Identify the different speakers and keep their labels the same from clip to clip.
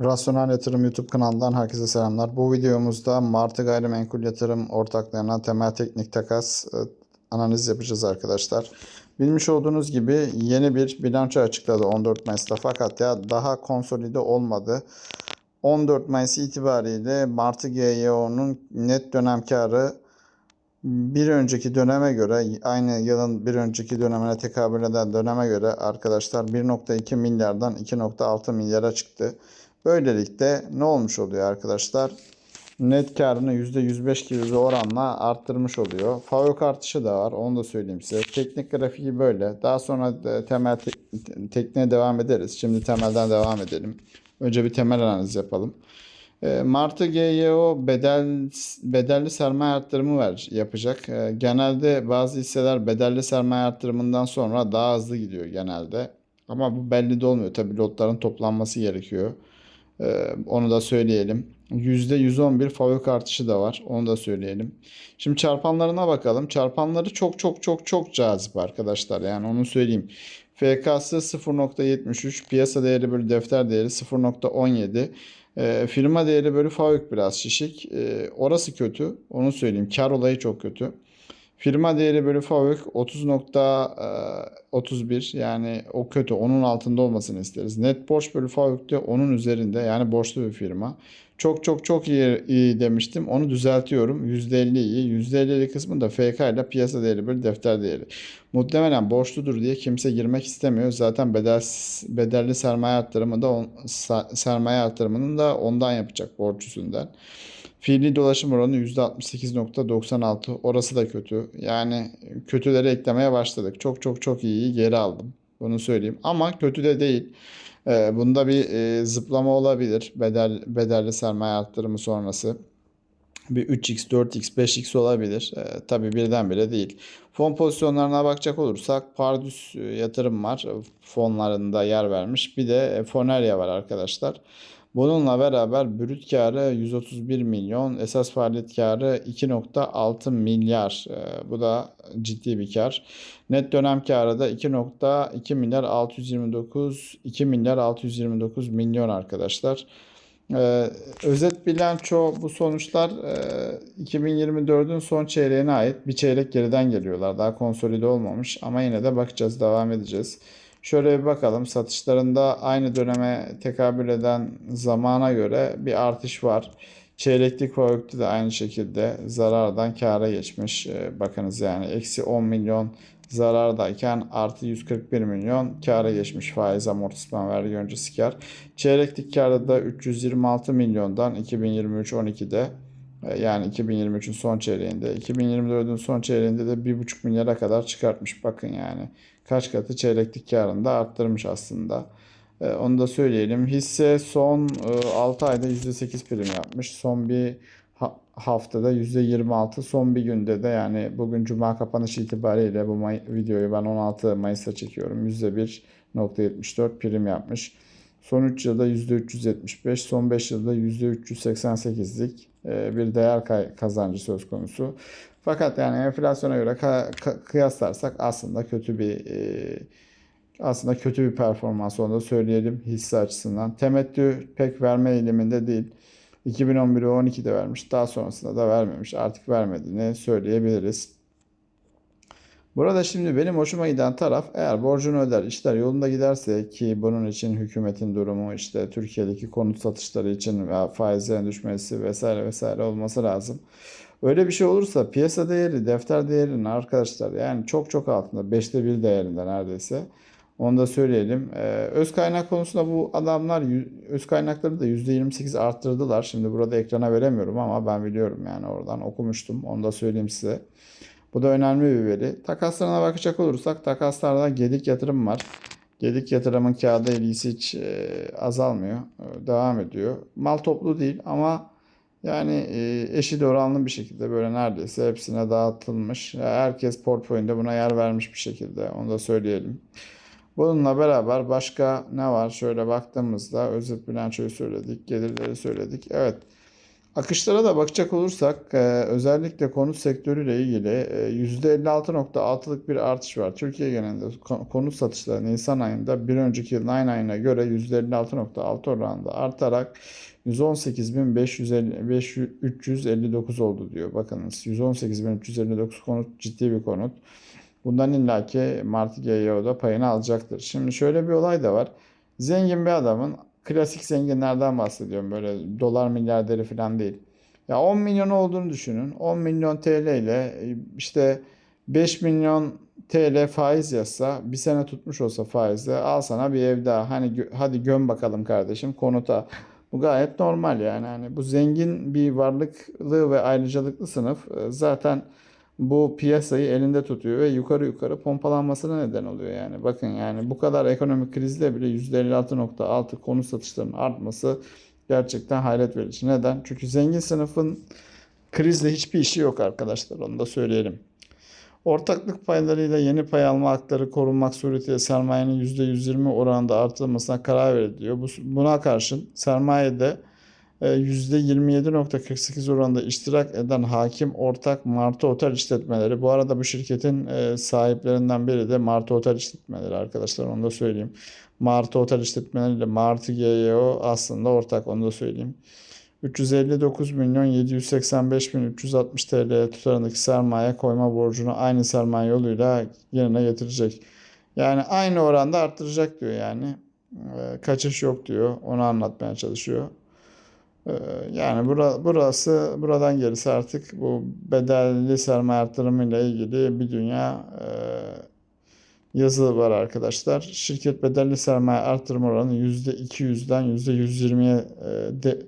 Speaker 1: Rasyonel Yatırım YouTube kanalından herkese selamlar. Bu videomuzda Martı Gayrimenkul Yatırım ortaklarına temel teknik takas e, analiz yapacağız arkadaşlar. Bilmiş olduğunuz gibi yeni bir bilanço açıkladı 14 Mayıs'ta fakat ya daha konsolide olmadı. 14 Mayıs itibariyle Martı GYO'nun net dönem karı bir önceki döneme göre aynı yılın bir önceki dönemine tekabül eden döneme göre arkadaşlar 1.2 milyardan 2.6 milyara çıktı. Böylelikle ne olmuş oluyor arkadaşlar? Net karını %105 gibi bir oranla arttırmış oluyor. FAVÖK artışı da var. Onu da söyleyeyim size. Teknik grafiği böyle. Daha sonra da temel te- tekniğe devam ederiz. Şimdi temelden devam edelim. Önce bir temel analiz yapalım. E, Martı GYO bedel bedelli sermaye arttırımı ver, yapacak. E, Genelde bazı hisseler bedelli sermaye arttırımından sonra daha hızlı gidiyor genelde. Ama bu belli de olmuyor. Tabii lotların toplanması gerekiyor. E, Onu da söyleyelim. %111 FAVÖK artışı da var. Onu da söyleyelim. Şimdi çarpanlarına bakalım. Çarpanları çok çok çok çok cazip arkadaşlar. Yani onu söyleyeyim. FK'sı 0.73, piyasa değeri bölü defter değeri 0.17. E, firma değeri bölü FAVÖK biraz şişik. E, orası kötü. Onu söyleyeyim. Kar olayı çok kötü. Firma değeri bölü FAVÖK 30.31 yani o kötü. Onun altında olmasını isteriz. Net borç bölü FAVÖK de onun üzerinde yani borçlu bir firma. Çok çok çok iyi, iyi demiştim. Onu düzeltiyorum. %50 iyi. %50'li kısmı da FK ile piyasa değeri bölü defter değeri. Muhtemelen borçludur diye kimse girmek istemiyor. Zaten bedel, bedelli sermaye arttırımı da sermaye arttırımının da ondan yapacak borç yüzünden. Fiili dolaşım oranı %68.96. Orası da kötü. Yani kötüleri eklemeye başladık. Çok çok çok iyiyi geri aldım. Bunu söyleyeyim. Ama kötü de değil. Ee, bunda bir e, zıplama olabilir. Bedel, bedelli sermaye arttırımı sonrası. Bir 3x, 4x, 5x olabilir. Ee, tabii birdenbire değil. Fon pozisyonlarına bakacak olursak Pardus e, yatırım var. Fonlarında yer vermiş. Bir de e, Fonerya var arkadaşlar. Bununla beraber brüt karı 131 milyon, esas faaliyet karı 2.6 milyar. Ee, bu da ciddi bir kar. Net dönem karı da 2.2 milyar 629 2 milyar 629 milyon arkadaşlar. Ee, özet bilanço bu sonuçlar e, 2024'ün son çeyreğine ait bir çeyrek geriden geliyorlar. Daha konsolide olmamış ama yine de bakacağız, devam edeceğiz. Şöyle bir bakalım satışlarında aynı döneme tekabül eden zamana göre bir artış var. Çeyreklik FAVÖK'te de aynı şekilde zarardan kâra geçmiş. Ee, bakınız yani eksi 10 milyon zarardayken artı 141 milyon kâra geçmiş faiz amortisman vergi öncesi kar. Çeyreklik kârda da 326 milyondan 2023 12'de e, yani 2023'ün son çeyreğinde 2024'ün son çeyreğinde de 1,5 milyara kadar çıkartmış. Bakın yani kaç katı çeyreklik karında arttırmış aslında. E, Onu da söyleyelim. Hisse son 6 ayda %8 prim yapmış. Son bir ha- haftada %26. Son bir günde de yani bugün Cuma kapanış itibariyle bu videoyu ben 16 Mayıs'ta çekiyorum. %1.74 prim yapmış. Son 3 yılda %375, son 5 yılda %388'lik e, bir değer kazancı söz konusu. Fakat yani enflasyona göre kıyaslarsak aslında kötü bir e, aslında kötü bir performans onu da söyleyelim hisse açısından. Temettü pek verme eğiliminde değil. 2011 ve 12'de vermiş. Daha sonrasında da vermemiş. Artık vermediğini söyleyebiliriz. Burada şimdi benim hoşuma giden taraf eğer borcunu öder, işler yolunda giderse ki bunun için hükümetin durumu işte Türkiye'deki konut satışları için ve faizlerin düşmesi vesaire vesaire olması lazım. Öyle bir şey olursa piyasa değeri, defter değerinin arkadaşlar yani çok çok altında. Beşte bir değerinde neredeyse. Onu da söyleyelim. Ee, öz kaynak konusunda bu adamlar öz kaynakları da %28 arttırdılar. Şimdi burada ekrana veremiyorum ama ben biliyorum yani oradan okumuştum. Onu da söyleyeyim size. Bu da önemli bir veri. Takaslarına bakacak olursak takaslarda Gedik yatırım var. Gedik yatırımın kağıda ilgisi hiç e, azalmıyor. E, devam ediyor. Mal toplu değil ama yani e, eşit oranlı bir şekilde böyle neredeyse hepsine dağıtılmış. Herkes portföyünde buna yer vermiş bir şekilde. Onu da söyleyelim. Bununla beraber başka ne var? Şöyle baktığımızda özet bilançoyu söyledik, gelirleri söyledik. Evet. Akışlara da bakacak olursak e, özellikle konut sektörüyle ilgili e, %56.6'lık bir artış var. Türkiye genelinde ko- konut satışları Nisan ayında bir önceki yılın aynı ayına göre %56.6 oranında artarak 118.559 oldu diyor. Bakınız 118.359 konut ciddi bir konut. Bundan illaki Martı GYO'da payını alacaktır. Şimdi şöyle bir olay da var. Zengin bir adamın klasik zenginlerden bahsediyorum. Böyle dolar milyarderi falan değil. Ya 10 milyon olduğunu düşünün. 10 milyon TL ile e, işte 5 milyon TL faiz yazsa bir sene tutmuş olsa faizle al sana bir ev daha. Hani gö- hadi göm bakalım kardeşim konuta. Bu gayet normal yani. Hani bu zengin bir varlıklı ve ayrıcalıklı sınıf e, zaten bu piyasayı elinde tutuyor ve yukarı yukarı pompalanmasına neden oluyor yani. Bakın yani bu kadar ekonomik krizde bile %56.6 konut satışlarının artması gerçekten hayret verici. Neden? Çünkü zengin sınıfın krizle hiçbir işi yok arkadaşlar onu da söyleyelim. Ortaklık paylarıyla yeni pay alma hakları korunmak suretiyle sermayenin %120 oranında artırılmasına karar veriliyor. Bu, buna karşın sermayede %27.48 oranında iştirak eden hakim ortak Martı Otel işletmeleri. Bu arada bu şirketin e, sahiplerinden biri de Martı Otel işletmeleri arkadaşlar onu da söyleyeyim. Martı Otel işletmeleri ile Martı GYO aslında ortak onu da söyleyeyim. 359 milyon 785 bin 360 TL tutarındaki sermaye koyma borcunu aynı sermaye yoluyla yerine getirecek. Yani aynı oranda arttıracak diyor yani. E, kaçış yok diyor. Onu anlatmaya çalışıyor. Ee, Yani bura- burası buradan gerisi artık bu bedelli sermaye artırımı ile ilgili bir dünya e, yazı var arkadaşlar. Şirket bedelli sermaye artırım oranı %200'den %120'ye e, de,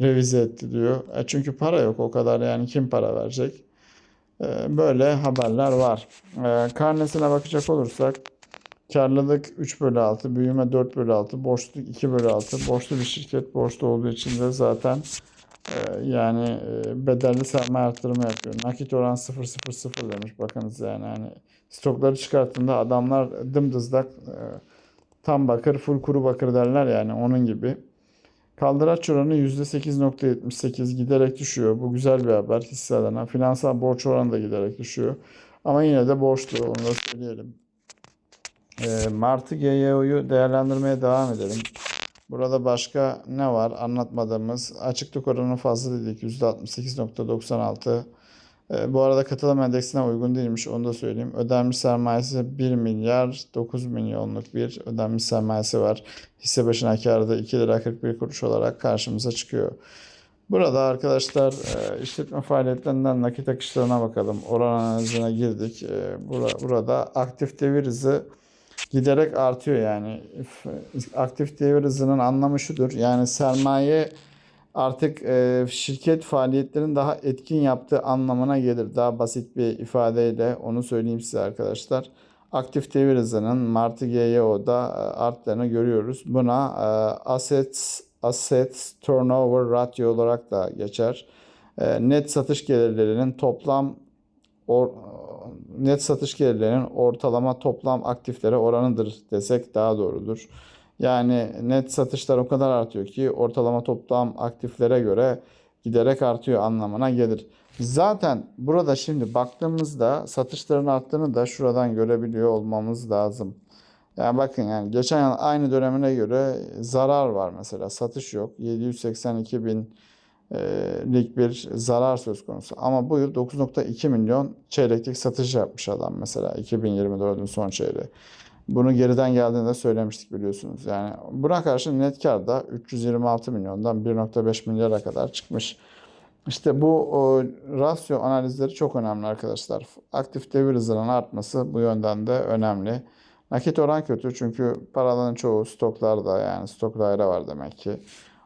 Speaker 1: revize etti diyor. E çünkü para yok o kadar yani kim para verecek? E, böyle haberler var. E, karnesine bakacak olursak Karlılık 3 bölü 6, büyüme 4 bölü 6, borçluluk 2 bölü 6. Borçlu bir şirket borçlu olduğu için de zaten e, yani e, bedelli sermaye artırımı yapıyor. Nakit oran 0,00 demiş bakınız yani hani stokları çıkarttığında adamlar dımdızlak e, tam bakır full kuru bakır derler yani onun gibi. Kaldıraç oranı %8.78 giderek düşüyor. Bu güzel bir haber hisse adına. Finansal borç oranı da giderek düşüyor. Ama yine de borçlu onu da söyleyelim. E, Martı GYO'yu değerlendirmeye devam edelim. Burada başka ne var anlatmadığımız? Açıklık oranı fazla dedik %68.96. E, bu arada katılım endeksine uygun değilmiş onu da söyleyeyim. Ödenmiş sermayesi 1 milyar 9 milyonluk bir ödenmiş sermayesi var. Hisse başına karda 2 lira 41 kuruş olarak karşımıza çıkıyor. Burada arkadaşlar e, işletme faaliyetlerinden nakit akışlarına bakalım. Oran analizine girdik. E, bura- Burada aktif devir hızı giderek artıyor yani. Aktif devir hızının anlamı şudur. Yani sermaye artık e, şirket faaliyetlerini daha etkin yaptığı anlamına gelir. Daha basit bir ifadeyle onu söyleyeyim size arkadaşlar. Aktif devir hızının Martı GYO'da e, arttığını görüyoruz. Buna e, assets assets turnover ratio olarak da geçer. E, net satış gelirlerinin toplam or, net satış gelirlerinin ortalama toplam aktiflere oranıdır desek daha doğrudur. Yani net satışlar o kadar artıyor ki ortalama toplam aktiflere göre giderek artıyor anlamına gelir. Zaten burada şimdi baktığımızda satışların arttığını da şuradan görebiliyor olmamız lazım. Yani bakın yani geçen yıl aynı dönemine göre zarar var mesela satış yok. 782 bin lik bir zarar söz konusu. Ama bu yıl 9.2 milyon çeyreklik satış yapmış adam mesela 2024'ün son çeyreği. Bunu geriden geldiğinde de söylemiştik biliyorsunuz. Yani buna karşı net kar da 326 milyondan 1.5 milyara kadar çıkmış. İşte bu o, rasyo analizleri çok önemli arkadaşlar. Aktif devir hızının artması bu yönden de önemli. Nakit oran kötü çünkü paraların çoğu stoklarda yani stok daire var demek ki.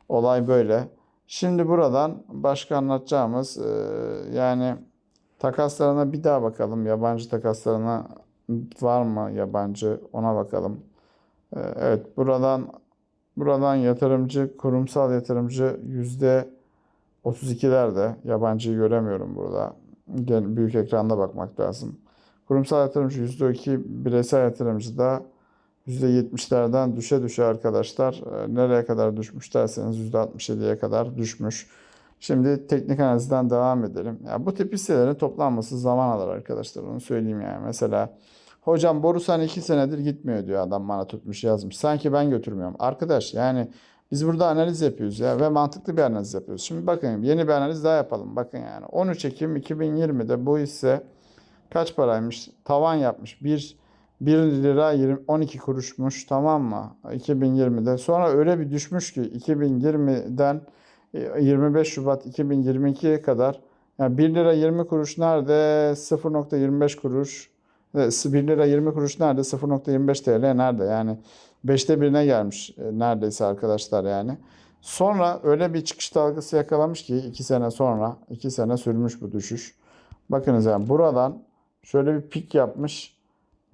Speaker 1: Olay böyle. Şimdi buradan başka anlatacağımız e, yani takaslarına bir daha bakalım. Yabancı takaslarına var mı yabancı ona bakalım. E, evet buradan buradan yatırımcı kurumsal yatırımcı yüzde 32'lerde yabancıyı göremiyorum burada. Büyük ekranda bakmak lazım. Kurumsal yatırımcı %2, bireysel yatırımcı da %70'lerden düşe düşe arkadaşlar. E, Nereye kadar düşmüş derseniz %67'ye kadar düşmüş. Şimdi teknik analizden devam edelim. Ya bu tip hisselerin toplanması zaman alır arkadaşlar. Onu söyleyeyim yani. Mesela hocam Borusan 2 senedir gitmiyor diyor adam bana tutmuş yazmış. Sanki ben götürmüyorum. Arkadaş yani biz burada analiz yapıyoruz ya ve mantıklı bir analiz yapıyoruz. Şimdi bakın yeni bir analiz daha yapalım. Bakın yani 13 Ekim 2020'de bu hisse kaç paraymış? Tavan yapmış. 1 1 lira 20, 12 kuruşmuş tamam mı? 2020'de. Sonra öyle bir düşmüş ki 2020'den e, 25 Şubat 2022'ye kadar yani 1 lira 20 kuruş nerede? 0.25 kuruş. E, 1 lira 20 kuruş nerede? 0.25 TL nerede? Yani 5'te birine gelmiş e, neredeyse arkadaşlar yani. Sonra öyle bir çıkış dalgası yakalamış ki 2 sene sonra 2 sene sürmüş bu düşüş. Bakınız yani buradan şöyle bir pik yapmış.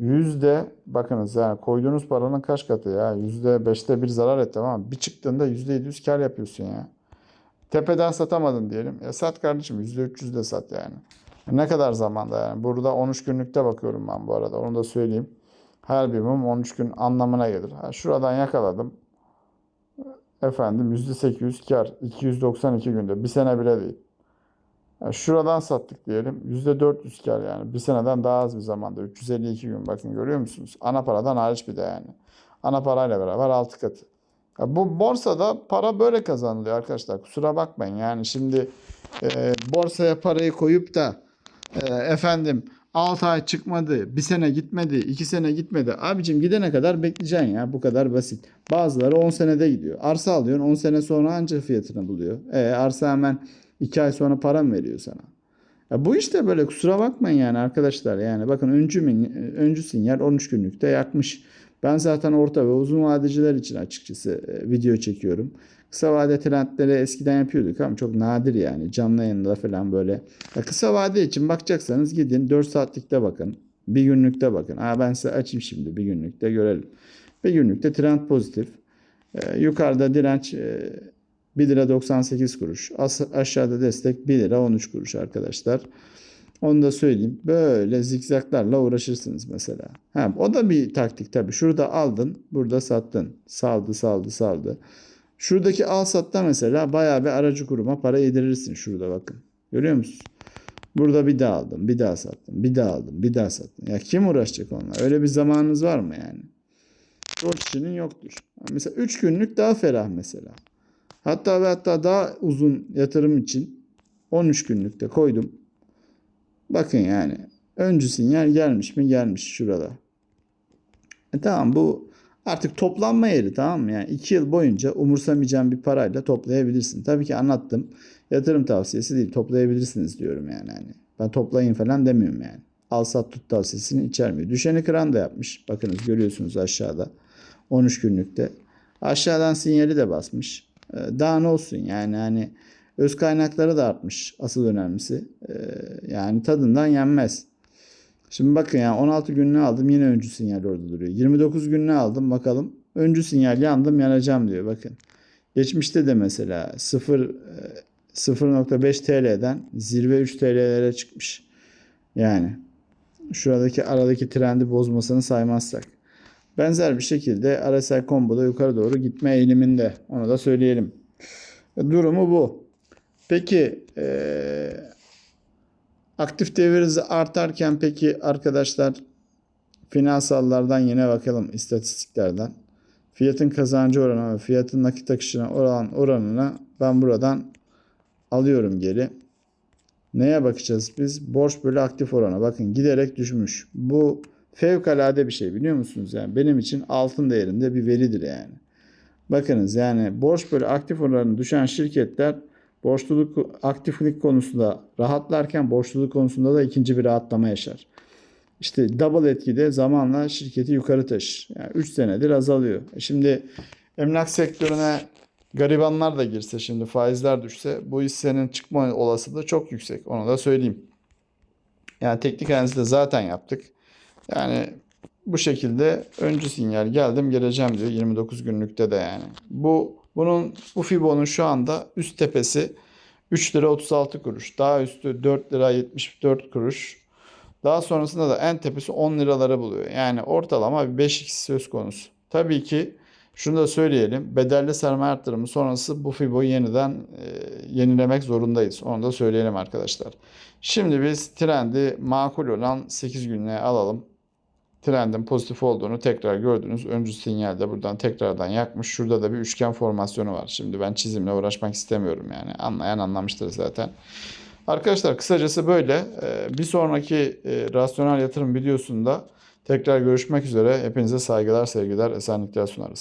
Speaker 1: Yüzde bakınız yani koyduğunuz paranın kaç katı ya? Yüzde beşte bir zarar etti ama bir çıktığında yüzde yedi yüz kar yapıyorsun ya. Tepeden satamadın diyelim. Ya sat kardeşim yüzde üç yüz de sat yani. Ne kadar zamanda yani? Burada 13 günlükte bakıyorum ben bu arada. Onu da söyleyeyim. Her bir mum 13 gün anlamına gelir. Ha, şuradan yakaladım. Efendim %800 kar. 292 günde. Bir sene bile değil. Ya şuradan sattık diyelim. %400 kar yani. Bir seneden daha az bir zamanda. 352 gün bakın görüyor musunuz? Ana paradan hariç bir de yani. Ana parayla beraber 6 katı. Ya bu borsada para böyle kazanılıyor arkadaşlar. Kusura bakmayın. Yani şimdi e, borsaya parayı koyup da e, efendim 6 ay çıkmadı, bir sene gitmedi, 2 sene gitmedi. Abicim gidene kadar bekleyeceksin ya. Bu kadar basit. Bazıları 10 senede gidiyor. Arsa alıyorsun 10 sene sonra anca fiyatını buluyor. E, arsa hemen 2 ay sonra para mı veriyor sana? Ya bu işte böyle kusura bakmayın yani arkadaşlar. Yani bakın öncü, öncü sinyal 13 günlükte yakmış. Ben zaten orta ve uzun vadeciler için açıkçası e, video çekiyorum. Kısa vade trendleri eskiden yapıyorduk ama çok nadir yani. Canlı yayında falan böyle. Ya kısa vade için bakacaksanız gidin 4 saatlikte bakın. Bir günlükte bakın. Aa, ben size açayım şimdi bir günlükte görelim. Bir günlükte trend pozitif. Ee, yukarıda direnç e, 1 lira 98 kuruş. As- aşağıda destek 1 lira 13 kuruş arkadaşlar. Onu da söyleyeyim. Böyle zikzaklarla uğraşırsınız mesela. Ha, o da bir taktik tabii. Şurada aldın, burada sattın. Saldı, saldı, saldı. Şuradaki al satta mesela bayağı bir aracı kuruma para yedirirsin şurada bakın. Görüyor musunuz? Burada bir daha aldım, bir daha sattım, bir daha aldım, bir daha sattım. Ya kim uğraşacak onunla? Öyle bir zamanınız var mı yani? O kişinin yoktur. Mesela 3 günlük daha ferah mesela. Hatta ve hatta daha uzun yatırım için 13 günlükte koydum. Bakın yani öncü sinyal gelmiş mi? Gelmiş şurada. E tamam bu artık toplanma yeri tamam mı? Yani 2 yıl boyunca umursamayacağın bir parayla toplayabilirsin. Tabii ki anlattım. Yatırım tavsiyesi değil. Toplayabilirsiniz diyorum yani. Hani ben toplayın falan demiyorum yani. Al sat tut tavsiyesini içermiyor. Düşeni kıran da yapmış. Bakınız görüyorsunuz aşağıda. 13 günlükte. Aşağıdan sinyali de basmış. Ee, Daha ne olsun yani hani öz kaynakları da artmış. Asıl önemlisi. Ee, Yani tadından yenmez. Şimdi bakın ya 16 günlüğü aldım yine öncü sinyal orada duruyor. 29 günlüğü aldım bakalım. Öncü sinyal yandım yanacağım diyor bakın. Geçmişte de mesela 0 e, 0.5 TL'den zirve 3 TL'lere çıkmış. Yani şuradaki aradaki trendi bozmasını saymazsak. Benzer bir şekilde RSI Combo'da yukarı doğru gitme eğiliminde. Onu da söyleyelim. Durumu bu. Peki eee aktif devir hızı artarken peki arkadaşlar finansallardan yine bakalım istatistiklerden. Fiyatın kazancı oranı ve fiyatın nakit akışına oran oranına ben buradan alıyorum geri. Neye bakacağız biz? Borç bölü aktif oranı. Bakın giderek düşmüş. Bu fevkalade bir şey biliyor musunuz? Yani benim için altın değerinde bir veridir yani. Bakınız yani borç bölü aktif oranı düşen şirketler borçluluk aktiflik konusunda rahatlarken borçluluk konusunda da ikinci bir rahatlama yaşar. İşte double etkide zamanla şirketi yukarı taşır. Yani 3 senedir azalıyor. E Şimdi emlak sektörüne garibanlar da girse şimdi faizler düşse bu hissenin çıkma olasılığı çok yüksek. Onu da söyleyeyim. Yani teknik analizi de zaten yaptık. Yani bu şekilde öncü sinyal geldim geleceğim diyor 29 günlükte de yani. Bu bunun bu Fibo'nun şu anda üst tepesi 3 lira 36 kuruş. Daha üstü 4 lira 74 kuruş. Daha sonrasında da en tepesi 10 liraları buluyor. Yani ortalama bir 5x söz konusu. Tabii ki Şunu da söyleyelim. Bedelli sermaye arttırımı sonrası bu FIBO'yu yeniden e, yenilemek zorundayız. Onu da söyleyelim arkadaşlar. Şimdi biz trendi makul olan 8 günlüğe alalım. Trendin pozitif olduğunu tekrar gördünüz. Öncü sinyal de buradan tekrardan yakmış. Şurada da bir üçgen formasyonu var. Şimdi ben çizimle uğraşmak istemiyorum yani. Anlayan anlamıştır zaten. Arkadaşlar kısacası böyle. Ee, Bir sonraki e, rasyonel yatırım videosunda tekrar görüşmek üzere. Hepinize saygılar, sevgiler, esenlikler sunarız.